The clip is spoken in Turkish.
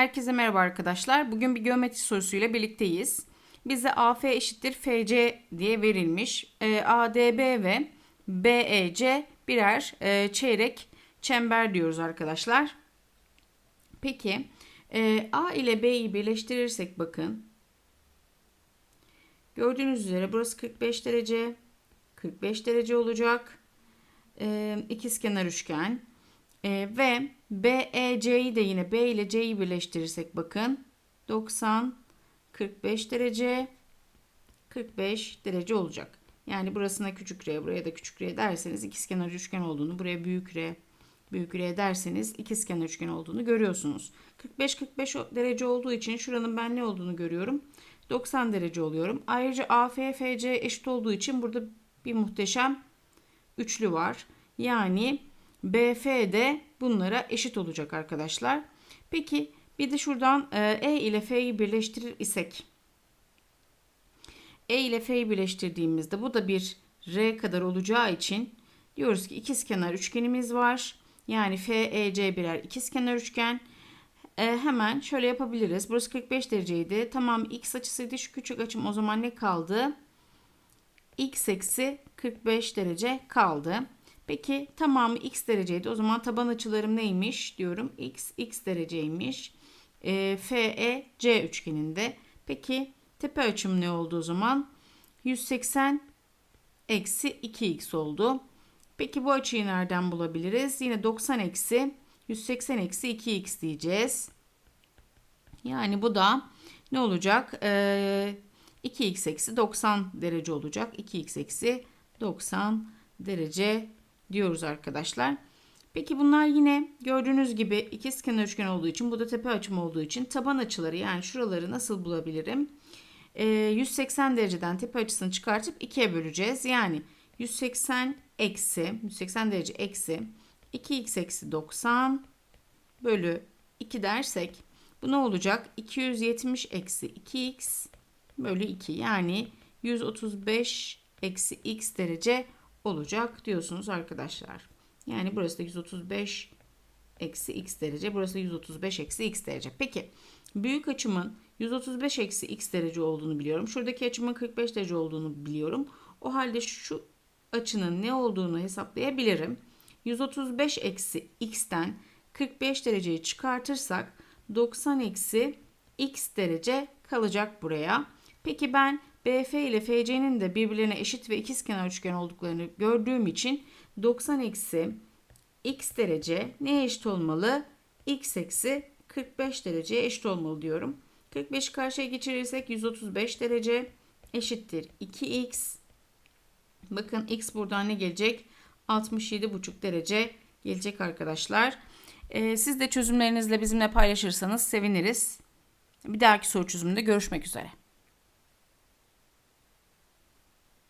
Herkese merhaba arkadaşlar. Bugün bir geometri sorusuyla birlikteyiz. Bize AF eşittir FC diye verilmiş. Ee, ADB ve BEC birer e, çeyrek çember diyoruz arkadaşlar. Peki e, A ile B'yi birleştirirsek bakın. Gördüğünüz üzere burası 45 derece. 45 derece olacak. E, ikizkenar üçgen. E, ve BEC'yi de yine B ile C'yi birleştirirsek bakın 90 45 derece 45 derece olacak. Yani burasına küçük R, buraya da küçük R derseniz ikizkenar üçgen olduğunu, buraya büyük R, büyük R derseniz ikizkenar üçgen olduğunu görüyorsunuz. 45 45 derece olduğu için şuranın ben ne olduğunu görüyorum? 90 derece oluyorum. Ayrıca AFFC eşit olduğu için burada bir muhteşem üçlü var. Yani BF de bunlara eşit olacak arkadaşlar. Peki bir de şuradan E ile F'yi birleştirir isek. E ile F'yi birleştirdiğimizde bu da bir R kadar olacağı için diyoruz ki ikizkenar üçgenimiz var. Yani FEC birer ikizkenar üçgen. E, hemen şöyle yapabiliriz. Burası 45 dereceydi. Tamam x açısıydı. Şu küçük açım o zaman ne kaldı? x eksi 45 derece kaldı. Peki tamamı x dereceydi. O zaman taban açılarım neymiş diyorum. x x dereceymiş. E, FE C üçgeninde. Peki tepe açım ne oldu o zaman? 180 eksi 2x oldu. Peki bu açıyı nereden bulabiliriz? Yine 90 eksi 180 eksi 2x diyeceğiz. Yani bu da ne olacak? Ee, 2x eksi 90 derece olacak. 2x eksi 90 derece diyoruz arkadaşlar. Peki bunlar yine gördüğünüz gibi ikizkenar üçgen olduğu için bu da tepe açım olduğu için taban açıları yani şuraları nasıl bulabilirim? Ee, 180 dereceden tepe açısını çıkartıp 2'ye böleceğiz. Yani 180 eksi 180 derece eksi 2x eksi 90 bölü 2 dersek bu ne olacak? 270 eksi 2x bölü 2 yani 135 eksi x derece olacak diyorsunuz arkadaşlar. Yani burası da 135 eksi x derece. Burası da 135 eksi x derece. Peki büyük açımın 135 eksi x derece olduğunu biliyorum. Şuradaki açımın 45 derece olduğunu biliyorum. O halde şu açının ne olduğunu hesaplayabilirim. 135 eksi x'ten 45 dereceyi çıkartırsak 90 eksi x derece kalacak buraya. Peki ben BF ile FC'nin de birbirlerine eşit ve ikizkenar üçgen olduklarını gördüğüm için 90 eksi x derece neye eşit olmalı? x eksi 45 dereceye eşit olmalı diyorum. 45 karşıya geçirirsek 135 derece eşittir 2x. Bakın x buradan ne gelecek? 67,5 derece gelecek arkadaşlar. Ee, siz de çözümlerinizle bizimle paylaşırsanız seviniriz. Bir dahaki soru çözümünde görüşmek üzere.